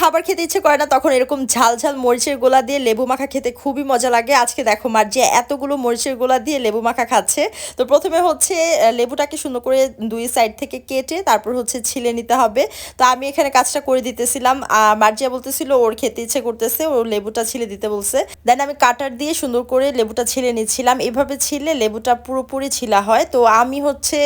খাবার খেতে ইচ্ছে করে না, তখন এরকম ঝাল ঝাল মরিচের গোলা দিয়ে লেবু মাখা খেতে খুবই মজা লাগে। আজকে দেখো মার যে এতগুলো মরিচের গোলা দিয়ে লেবু মাখা খাচ্ছে। তো প্রথমে হচ্ছে লেবুটাকে সুন্দর করে দুই সাইড থেকে কেটে তারপর হচ্ছে ছিলে নিতে হবে। তো আমি এখানে কাজটা করে দিতেছিলাম। মার্জিয়া বলতেছিল, ওর খেতে ইচ্ছে করতেছে ওর লেবুটা ছিলে দিতে বলছে। দেন আমি কাটার দিয়ে সুন্দর করে লেবুটা ছিলে নিচ্ছিলাম। এভাবে ছিলে লেবুটা পুরোপুরি ছিলা হয়। তো আমি হচ্ছে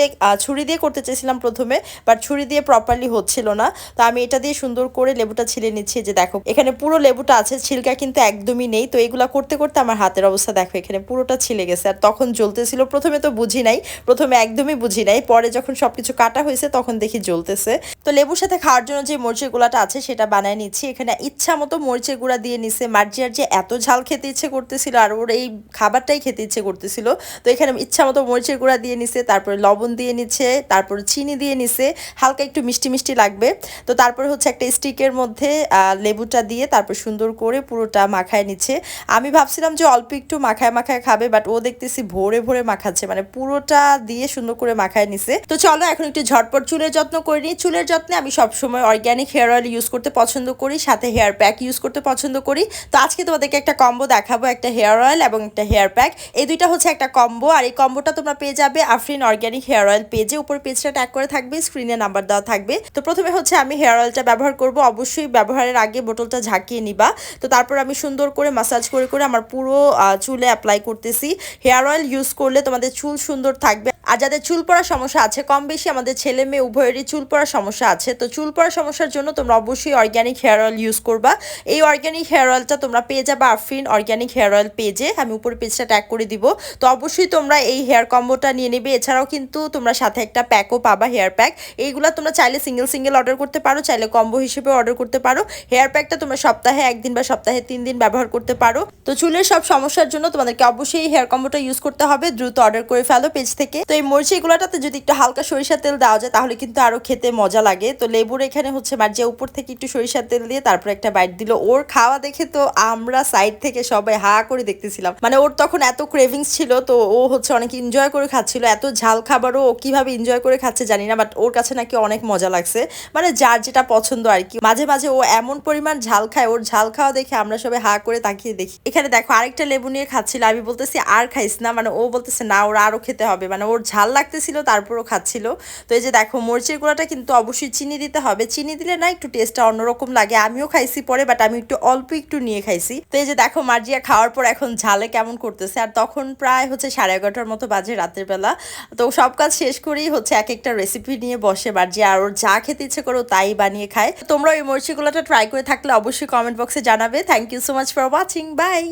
ছুরি দিয়ে করতে চেয়েছিলাম প্রথমে, বাট ছুরি দিয়ে প্রপারলি হচ্ছিল না। তো আমি এটা দিয়ে সুন্দর করে লেবুটা নিচ্ছি যে দেখো, এখানে পুরো লেবুটা আছে, ছিলকা কিন্তু একদমই নেই। তো এগুলো করতে করতে আমার হাতের অবস্থা দেখো, এখানে পুরোটা ছিলে গেছে। আর তখন জ্বলতেছিল, প্রথমে তো বুঝি নাই, প্রথমে একদমই বুঝি নাই। পরে যখন সবকিছু কাটা হয়েছে, তখন দেখি জ্বলতেছে। তো লেবুর সাথে খাওয়ার জন্য যে মরিচের গুঁড়াটা আছে, সেটা বানায় নিচ্ছি। এখানে ইচ্ছা মতো মরিচের গুঁড়া দিয়ে নিছে। মার্জিয়ার যে এত ঝাল খেতে ইচ্ছে করতেছিল, আর ওর এই খাবারটাই খেতে ইচ্ছে করতেছিল। তো এখানে ইচ্ছা মতো মরিচের গুঁড়া দিয়ে নিছে, তারপরে লবণ দিয়ে নিচ্ছে, তারপরে চিনি দিয়ে নিছে। হালকা একটু মিষ্টি মিষ্টি লাগবে। তো তারপরে হচ্ছে একটা স্টিকের মধ্যে আহ, লেবুটা দিয়ে তারপর সুন্দর করে পুরোটা মাখায় নিচ্ছে। আমি ভাবছিলাম যে অল্প একটু মাখায় মাখায় খাবে বাট ও দেখতেছি ভোরে ভোরে মাখাচ্ছে মানে পুরোটা দিয়ে সুন্দর করে মাখায় নিছে। তো চলো এখন একটু ঝটপট চুলের যত্ন করে নিই। চুলের যত্নে আমি সবসময় অর্গ্যানিক হেয়ার অয়েল ইউজ করতে পছন্দ করি সাথে হেয়ার প্যাক ইউজ করতে পছন্দ করি। তো আজকে তোমাদেরকে একটা কম্বো দেখাবো একটা হেয়ার অয়েল এবং একটা হেয়ার প্যাক এই দুইটা হচ্ছে একটা কম্বো আর এই কম্বোটা তোমরা পেয়ে যাবে আফরিন অর্গ্যানিক হেয়ার অয়েল পেজে উপর পেজটা ট্যাগ করে থাকবে স্ক্রিনে নাম্বার দেওয়া থাকবে। তো প্রথমে হচ্ছে আমি হেয়ার অয়েলটা ব্যবহার করব অবশ্যই ব্যবহারের আগে বোতলটা ঝাঁকিয়ে নিবা। তো তারপর আমি সুন্দর করে মাসাজ করে করে আমার পুরো চুলে অ্যাপ্লাই করতেছি। হেয়ার অয়েল ইউজ করলে তোমাদের চুল সুন্দর থাকবে। আর যাদের চুল পড়ার সমস্যা আছে, কম বেশি আমাদের ছেলে মেয়ে, উভয়েরই চুল পড়ার সমস্যা আছে। তো চুল পড়ার সমস্যার জন্য তোমরা অবশ্যই অর্গ্যানিক হেয়ার অয়েল ইউজ করবা। এই অর্গ্যানিক হেয়ার অয়েলটা তোমরা পেয়ে যাবে আফরিন অর্গ্যানিক হেয়ার অয়েল পেজে আমি উপরে পেজটা ট্যাগ করে দিব। তো অবশ্যই তোমরা এই হেয়ার কম্বোটা নিয়ে নেবে। এছাড়াও কিন্তু তোমরা সাথে একটা প্যাকও পাবা হেয়ার প্যাক এইগুলো তোমরা চাইলে সিঙ্গেল সিঙ্গেল অর্ডার করতে পারো, চাইলে কম্বো হিসেবে অর্ডার করতে পারো। হেয়ার প্যাকটা তোমরা সপ্তাহে একদিন বা সপ্তাহে তিন দিন ব্যবহার করতে পারো। তো চুলের সব সমস্যার জন্য তোমাদেরকে অবশ্যই হেয়ার কম্বোটা ইউজ করতে হবে। দ্রুত অর্ডার করে ফেলো পেজ থেকে। তো এই মরিচি এগুলোটাতে যদি একটু হালকা সরিষার তেল দেওয়া যায়, তাহলে কিন্তু আরও খেতে মজা লাগে। তো লেবুর এখানে হচ্ছে মার যে উপর থেকে একটু সরিষার তেল দিয়ে তারপর একটা বাইট দিল। ওর খাওয়া দেখে তো আমরা সাইড থেকে সবাই হা করে দেখতেছিলাম। মানে ওর তখন এত ক্রেভিংস ছিল, তো ও হচ্ছে অনেক এনজয় করে খাচ্ছিল। এত ঝাল খাবারও ও কীভাবে এনজয় করে খাচ্ছে জানি না বাট ওর কাছে নাকি অনেক মজা লাগছে। মানে যার যেটা পছন্দ আর কি। মাঝে মাঝে ও এমন পরিমাণ ঝাল খায়, ওর ঝাল খাওয়া দেখে আমরা সবাই হা করে তাকিয়ে দেখি। এখানে দেখো আরেকটা লেবু নিয়ে খাচ্ছিল, আমি বলতেছি আর খাইস না। মানে ও বলতেছে না, ওর আরও খেতে হবে। মানে ওর ঝাল লাগতেছিল, তারপরও খাচ্ছিল। তো এই যে দেখো, মরিচের গুঁড়াটা কিন্তু অবশ্যই চিনি দিতে হবে। চিনি দিলে না একটু টেস্টটা অন্যরকম লাগে। আমিও খাইছি পরে বাট আমি একটু অল্প একটু নিয়ে খাইছি। তো এই যে দেখো, মার্জিয়া খাওয়ার পর এখন ঝালে কেমন করতেছে। আর তখন প্রায় হচ্ছে সাড়ে এগারোটার মতো বাজে রাতের বেলা। তো সব কাজ শেষ করেই হচ্ছে এক একটা রেসিপি নিয়ে বসে মার্জিয়া। আর ওর যা খেতে ইচ্ছে করো তাই বানিয়ে খায়। তোমরা ওই মরিচগুলোটা ট্রাই করে থাকলে অবশ্যই কমেন্ট বক্সে জানাবে। Thank you so much for watching bye